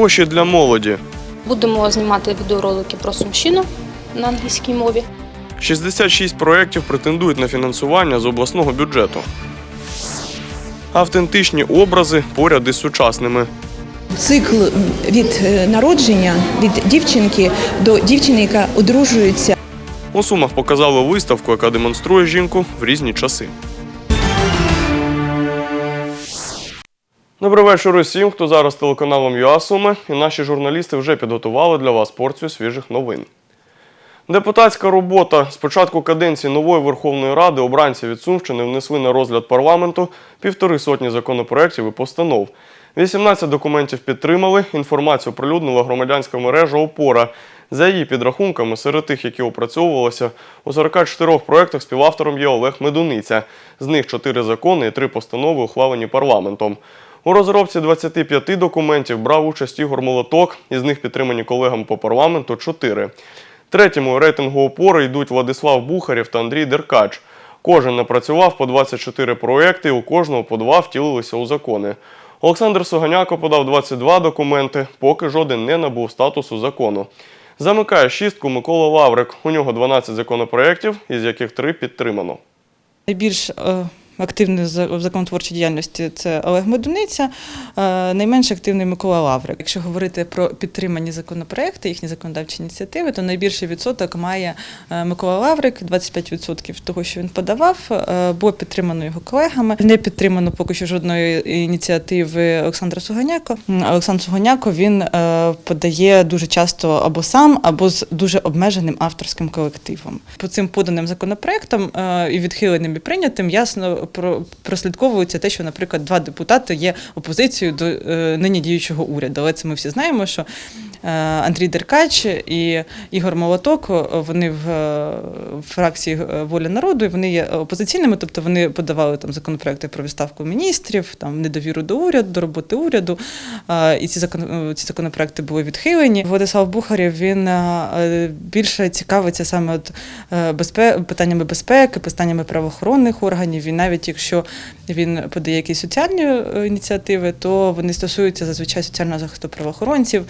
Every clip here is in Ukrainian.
Гроші для молоді. Будемо знімати відеоролики про Сумщину на англійській мові. 66 проєктів претендують на фінансування з обласного бюджету. Автентичні образи поряд із сучасними. Цикл від е, народження від дівчинки до дівчини, яка одружується. У Сумах показали виставку, яка демонструє жінку в різні часи. Добрий вечір усім, хто зараз телеканалом ЮА Суми, і наші журналісти вже підготували для вас порцію свіжих новин. Депутатська робота з початку каденції нової Верховної Ради обранці від Сумщини внесли на розгляд парламенту півтори сотні законопроєктів і постанов. 18 документів підтримали, інформацію оприлюднила громадянська мережа «Опора». За її підрахунками, серед тих, які опрацьовувалися, у 44 проєктах співавтором є Олег Медуниця. З них 4 закони і 3 постанови ухвалені парламентом. У розробці 25 документів брав участь Ігор Молоток, із них підтримані колегами по парламенту 4. Третьому рейтингу опори йдуть Владислав Бухарєв та Андрій Деркач. Кожен напрацював по 24 проєкти, у кожного по два втілилися у закони. Олександр Суганяко подав 22 документи, поки жоден не набув статусу закону. Замикає шістку Микола Лаврик. У нього 12 законопроєктів, із яких три підтримано. Найбільш е, активний в законотворчій діяльності це Олег Медуниця, е, найменш активний Микола Лаврик. Якщо говорити про підтримані законопроекти, їхні законодавчі ініціативи, то найбільший відсоток має е, Микола Лаврик, 25% того, що він подавав, е, було підтримано його колегами. Не підтримано поки що жодної ініціативи Олександра Суганяко. Олександр Суганяко він подає дуже часто або сам, або з дуже обмеженим авторським колективом. По цим поданим законопроектам і відхиленим і прийнятим ясно прослідковується те, що, наприклад, два депутати є опозицією до е, нині діючого уряду. Але це ми всі знаємо, що Андрій Деркач і Ігор Молоток е, вони в е, фракції е, Воля народу і вони є опозиційними, тобто вони подавали там законопроекти про відставку міністрів, там недовіру до уряду, до роботи уряду. е, І ці закон, е, ці законопроекти були відхилені. Владислав Бухарєв він е, більше цікавиться саме от е, безпе... питаннями безпеки, питаннями правоохоронних органів. І навіть якщо він подає якісь соціальні е, ініціативи, то вони стосуються зазвичай соціального захисту правоохоронців.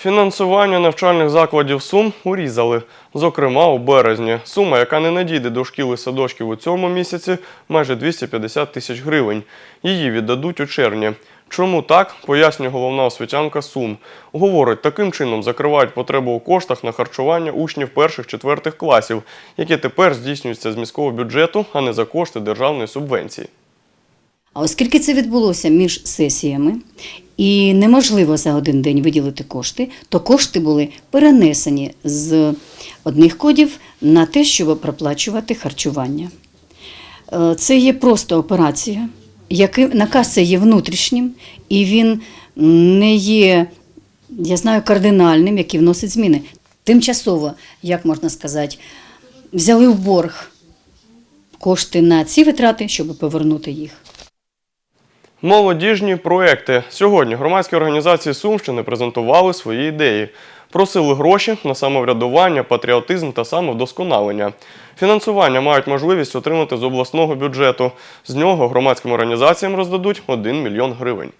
Фінансування навчальних закладів Сум урізали. Зокрема, у березні. Сума, яка не надійде до шкіл і садочків у цьому місяці, майже 250 тисяч гривень. Її віддадуть у червні. Чому так, пояснює головна освітянка Сум. Говорить, таким чином закривають потребу у коштах на харчування учнів перших-четвертих класів, які тепер здійснюються з міського бюджету, а не за кошти державної субвенції. А оскільки це відбулося між сесіями і неможливо за один день виділити кошти, то кошти були перенесені з одних кодів на те, щоб проплачувати харчування. Е, Це є просто операція, наказ це є внутрішнім, і він не є, я знаю, кардинальним, який вносить зміни. Тимчасово, як можна сказати, взяли в борг кошти на ці витрати, щоб повернути їх. Молодіжні проекти. Сьогодні громадські організації Сумщини презентували свої ідеї. Просили гроші на самоврядування, патріотизм та самовдосконалення. Фінансування мають можливість отримати з обласного бюджету. З нього громадським організаціям роздадуть 1 мільйон гривень.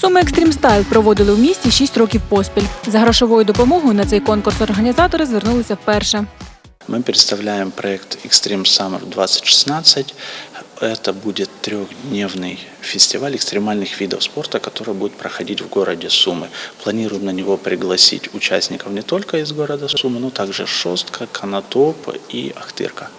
Суми Екстрім Стайл проводили у місті 6 років поспіль. За грошовою допомогою на цей конкурс організатори звернулися вперше. Мы представляем проект Extreme Summer 2016. Это будет трехдневный фестиваль экстремальных видов спорта, который будет проходить в городе Сумы. Планируем на него пригласить участников не только из города Сумы, но также Шостка, Канатоп и Ахтырка.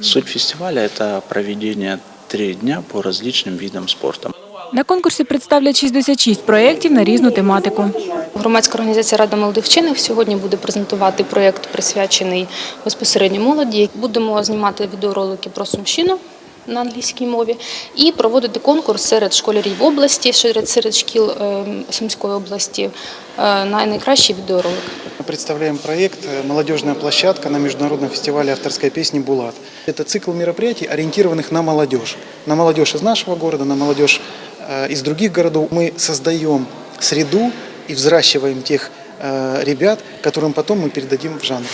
Суть фестиваля – это проведение три дня по различным видам спорта. На конкурсі представлять 66 проєктів на різну тематику. Громадська організація Рада молодих вчених сьогодні буде презентувати проєкт, присвячений безпосередньо молоді. Будемо знімати відеоролики про Сумщину на англійській мові і проводити конкурс серед школярів області, серед, серед шкіл е, Сумської області е, на найкращий відеоролик. Мы представляем проект э, «Молодежная площадка» на международном фестивале авторской песни «Булат». Это цикл мероприятий, ориентированных на молодежь. На молодежь из нашего города, на молодежь э, из других городов. Мы создаем среду и взращиваем тех э, ребят, которым потом мы передадим в жанр.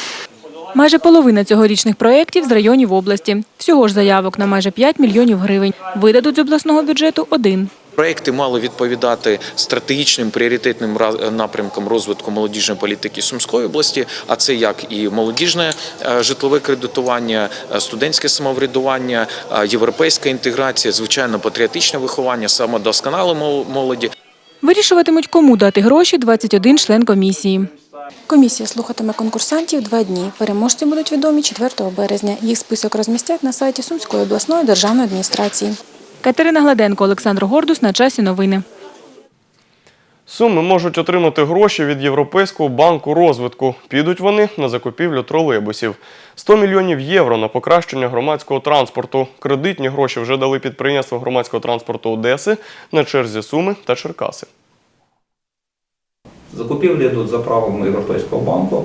Майже половина цьогорічних проєктів з районів області. Всього ж заявок на майже 5 мільйонів гривень. Видадуть з обласного бюджету один. Проекти мали відповідати стратегічним пріоритетним напрямкам розвитку молодіжної політики Сумської області. А це як і молодіжне е, житлове кредитування, е, студентське самоврядування, е, європейська інтеграція, звичайно, патріотичне виховання, самодосконале молоді. Вирішуватимуть, кому дати гроші 21 член комісії. Комісія слухатиме конкурсантів два дні. Переможці будуть відомі 4 березня. Їх список розмістять на сайті Сумської обласної державної адміністрації. Катерина Гладенко, Олександр Гордус. На часі новини. Суми можуть отримати гроші від Європейського банку розвитку. Підуть вони на закупівлю тролейбусів. 100 мільйонів євро на покращення громадського транспорту. Кредитні гроші вже дали підприємство громадського транспорту Одеси на черзі Суми та Черкаси. Закупівлі йдуть за правилами Європейського банку,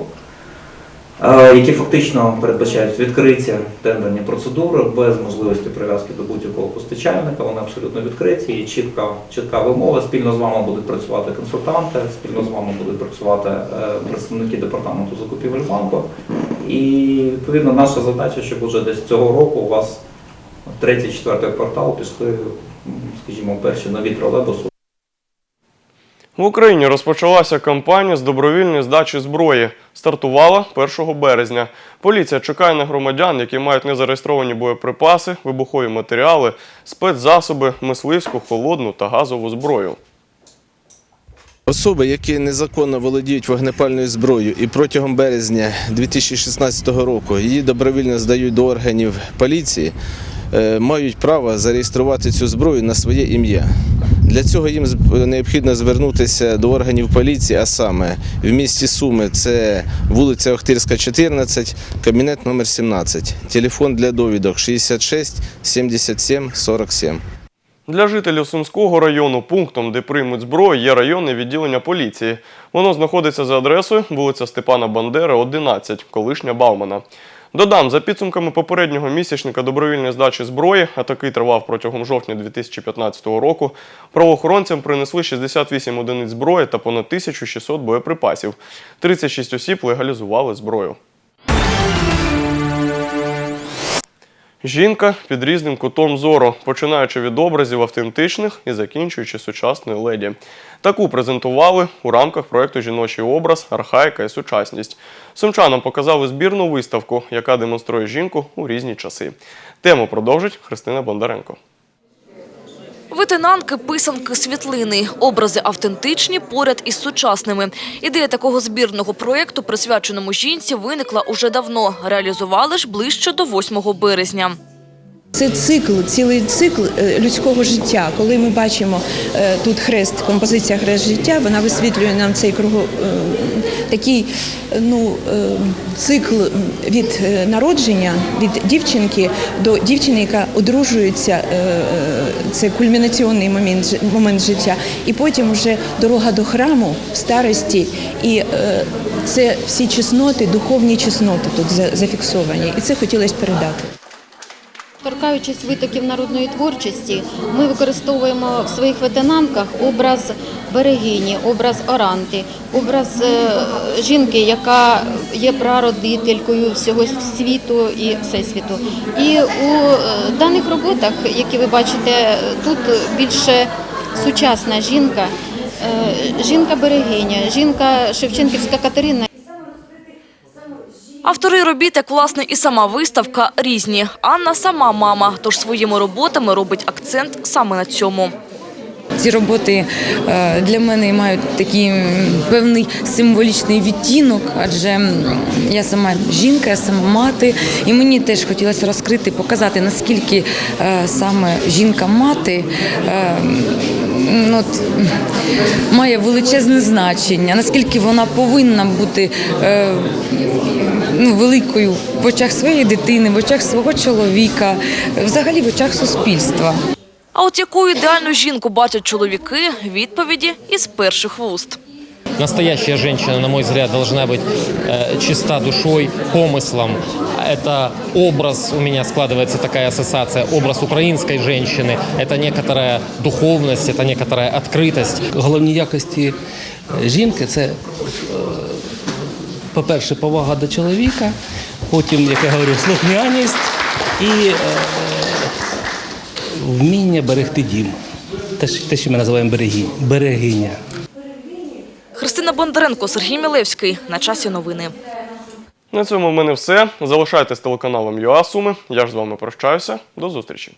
е, які фактично передбачають відкриті тендерні процедури без можливості прив'язки до будь-якого постачальника. Вони абсолютно відкриті і чітка, чітка вимога. Спільно з вами будуть працювати консультанти, спільно з вами будуть працювати е, представники департаменту закупівель банку. І відповідно наша задача, щоб вже десь цього року у вас третій, четвертий квартал пішли, скажімо, перші нові тролейбуси. В Україні розпочалася кампанія з добровільної здачі зброї. Стартувала 1 березня. Поліція чекає на громадян, які мають незареєстровані боєприпаси, вибухові матеріали, спецзасоби, мисливську, холодну та газову зброю. Особи, які незаконно володіють вогнепальною зброєю і протягом березня 2016 року її добровільно здають до органів поліції, е, мають право зареєструвати цю зброю на своє ім'я. Для цього їм необхідно звернутися до органів поліції, а саме в місті Суми це вулиця Охтирська, 14, кабінет номер 17. Телефон для довідок 66 77 47. Для жителів Сумського району пунктом, де приймуть зброю, є районне відділення поліції. Воно знаходиться за адресою вулиця Степана Бандери, 11, колишня Баумана. Додам, за підсумками попереднього місячника добровільної здачі зброї, а такий тривав протягом жовтня 2015 року, правоохоронцям принесли 68 одиниць зброї та понад 1600 боєприпасів. 36 осіб легалізували зброю. Жінка під різним кутом зору, починаючи від образів автентичних і закінчуючи сучасною леді. Таку презентували у рамках проєкту Жіночий образ, архаїка і сучасність. Сумчанам показали збірну виставку, яка демонструє жінку у різні часи. Тему продовжить Христина Бондаренко. Витинанки, писанки, світлини, образи автентичні поряд із сучасними. Ідея такого збірного проєкту, присвяченому жінці, виникла уже давно. Реалізували ж ближче до 8 березня. Це цикл, цілий цикл е, людського життя. Коли ми бачимо е, тут хрест, композиція хрест життя, вона висвітлює нам цей круго е, такий ну, е, цикл від е, народження, від дівчинки до дівчини, яка одружується. е, Це кульмінаційний момент, момент життя, і потім вже дорога до храму в старості, і це всі чесноти, духовні чесноти тут зафіксовані, і це хотілося передати. Торкаючись витоків народної творчості, ми використовуємо в своїх ветенанках образ берегині, образ оранти, образ е, жінки, яка є прародителькою всього світу і всесвіту. І у е, даних роботах, які ви бачите, тут більше сучасна жінка, е, жінка-берегиня, жінка Шевченківська Катерина. Автори робіт, як власне і сама виставка, різні. Анна сама мама, тож своїми роботами робить акцент саме на цьому. Ці роботи е, для мене мають такий певний символічний відтінок, адже я сама жінка, я сама мати, і мені теж хотілося розкрити, показати, наскільки е, саме жінка-мати е, ну, от, має величезне значення, наскільки вона повинна бути е, ну, великою в очах своєї дитини, в очах свого чоловіка, взагалі в очах суспільства. А от яку ідеальну жінку бачать чоловіки, відповіді із перших вуст. Настоящая женщина, на мой взгляд, должна быть э, чиста душой, помыслом. Это образ, у меня складывается такая ассоциация, образ украинской женщины. Это некоторая духовность, это некоторая открытость. Головні якості е, жінки це, е, по-перше, повага до чоловіка, потім, як я говорю, слухняність і е, вміння берегти дім. Те, що- те, що ми називаємо берегі- берегиня. Христина Бондаренко, Сергій Мілевський. На часі новини. На цьому в мене все. Залишайтесь телеканалом ЮА Суми. Я ж з вами прощаюся. До зустрічі.